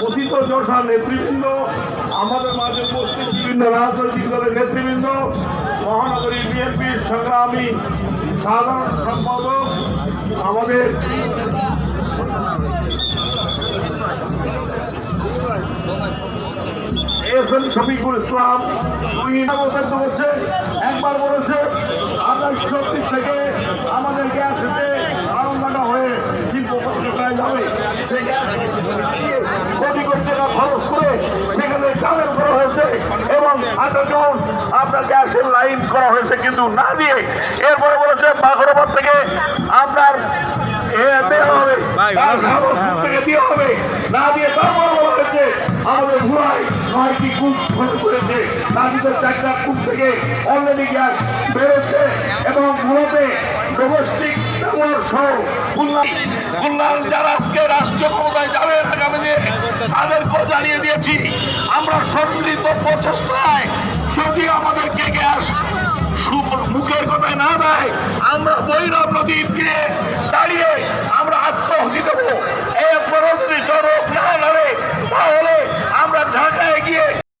পতিত যশা নেতৃবৃন্দ, আমাদের মাঝে উপস্থিত বিভিন্ন রাজনৈতিক দলের নেতৃবৃন্দ, মহানগরী বিএনপির সংগ্রামী সাধারণ সম্পাদক, আমাদের এস এম শফিকুল ইসলাম দুই বক্তব্য বলছে, একবার বলেছে, আঠাশ চব্বিশ থেকে আমাদের আপনার গ্যাসের লাইন করা হয়েছে কিন্তু না দিয়ে এরপরে বলেছে বাঘরবাদ থেকে আপনার হ্যাঁ, আমাদের নয়টি কূপ খোঁজ করেছে তাদের চারটা কূপ থেকে অলরেডি গ্যাস বেরোচ্ছে এবং মূলতে ডোমেস্টিক সহ খুলনা যারা আজকে রাষ্ট্রীয় ক্ষমতায় জানিয়ে দিয়েছি। আমরা সম্মিলিত প্রচেষ্টায় যদি আমাদেরকে গ্যাস মুখের কথায় না দেয়, আমরা বৈরব নদীর তীরে দাঁড়িয়ে আমরা আত্মহতি দেবো। এই যদি সড়ক না নাড়ে তাহলে আমরা ঢাকায় গিয়ে